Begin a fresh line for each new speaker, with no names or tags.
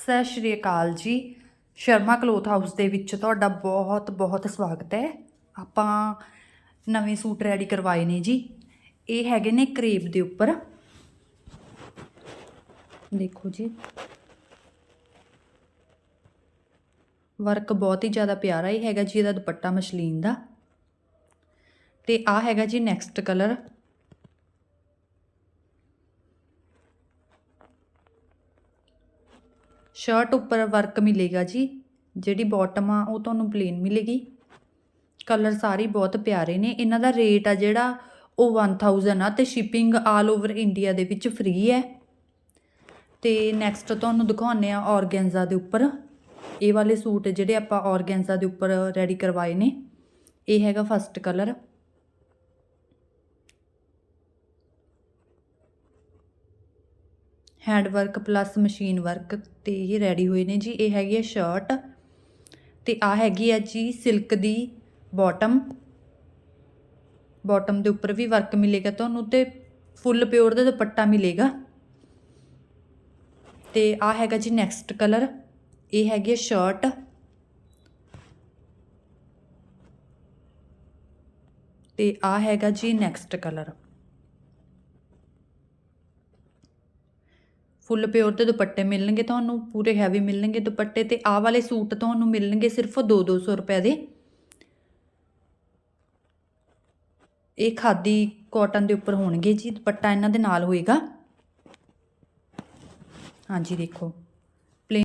ਸਤਿ ਸ਼੍ਰੀ ਅਕਾਲ ਜੀ। Sharma cloth house ਦੇ ਵਿੱਚ ਤੁਹਾਡਾ ਬਹੁਤ ਬਹੁਤ ਸਵਾਗਤ ਹੈ। ਆਪਾਂ ਨਵੇਂ ਸੂਟ ਰੈਡੀ ਕਰਵਾਏ ਨੇ ਜੀ। ਇਹ ਹੈਗੇ ਨੇ ਕਰੇਪ ਦੇ ਉੱਪਰ। ਦੇਖੋ ਜੀ। ਵਰਕ ਬਹੁਤ ਹੀ ਜ਼ਿਆਦਾ ਪਿਆਰਾ ਹੀ ਹੈਗਾ ਜੀ, ਇਹਦਾ ਦੁਪੱਟਾ ਮਸ਼ਲੀਨ ਦਾ। ਤੇ ਆ ਹੈਗਾ ਜੀ ਨੈਕਸਟ ਕਲਰ ਸ਼ਰਟ ਉੱਪਰ ਵਰਕ ਮਿਲੇਗਾ ਜੀ। ਜਿਹੜੀ ਬਾਟਮ ਆ, ਉਹ ਤੁਹਾਨੂੰ ਪਲੇਨ ਮਿਲੇਗੀ। ਕਲਰ ਸਾਰੇ ਬਹੁਤ ਪਿਆਰੇ ਨੇ। ਇਹਨਾਂ ਦਾ ਰੇਟ ਆ ਜਿਹੜਾ, ਉਹ 1000 ਆ ਤੇ ਸ਼ਿਪਿੰਗ ਆਲ ਓਵਰ ਇੰਡੀਆ ਦੇ ਵਿੱਚ ਫ੍ਰੀ ਹੈ। ਤੇ ਨੈਕਸਟ ਤੁਹਾਨੂੰ ਦਿਖਾਉਂਦੇ ਆ ਔਰਗੈਂਜ਼ਾ ਦੇ ਉੱਪਰ। ਇਹ ਵਾਲੇ ਸੂਟ ਜਿਹੜੇ ਆਪਾਂ ਔਰਗੈਂਜ਼ਾ ਦੇ ਉੱਪਰ ਰੈਡੀ ਕਰਵਾਏ ਨੇ। ਇਹ ਹੈਗਾ first colour hand work plus machine work ਤੇ ਇਹ ਰੈਡੀ ਹੋਏ ਨੇ ਜੀ। ਇਹ ਹੈਗੀ ਹੈ ਸ਼ਰਟ ਤੇ ਆ ਹੈਗੀ ਹੈ ਜੀ ਸਿਲਕ ਦੀ ਬਾਟਮ ਬਾਟਮ ਦੇ ਉੱਪਰ ਵੀ ਵਰਕ ਮਿਲੇਗਾ ਤੁਹਾਨੂੰ ਤੇ ਫੁੱਲ ਪਿਓਰ ਦਾ ਦੁਪੱਟਾ ਮਿਲੇਗਾ। ਤੇ ਆ ਹੈਗਾ ਜੀ ਨੈਕਸਟ ਕਲਰ ਇਹ ਹੈਗੀ ਹੈ ਸ਼ਰਟ ਤੇ ਆ ਹੈਗਾ ਜੀ ਨੈਕਸਟ ਕਲਰ ਫੁੱਲ ਪਿਓਰ ਦੇ ਦੁਪੱਟੇ ਮਿਲਣਗੇ ਤੁਹਾਨੂੰ, ਪੂਰੇ ਹੈਵੀ ਮਿਲਣਗੇ ਦੁਪੱਟੇ ਤੇ। ਆਹ ਵਾਲੇ ਸੂਟ ਤੁਹਾਨੂੰ ਮਿਲਣਗੇ ਸਿਰਫ 2-200 ਰੁਪਏ ਦੇ। ਇਹ ਖਾਦੀ ਕਾਟਨ ਦੇ ਉੱਪਰ ਹੋਣਗੇ ਜੀ, ਦੁਪੱਟਾ ਇਹਨਾਂ ਦੇ ਨਾਲ ਹੋਏਗਾ। ਹਾਂਜੀ, ਦੇਖੋ।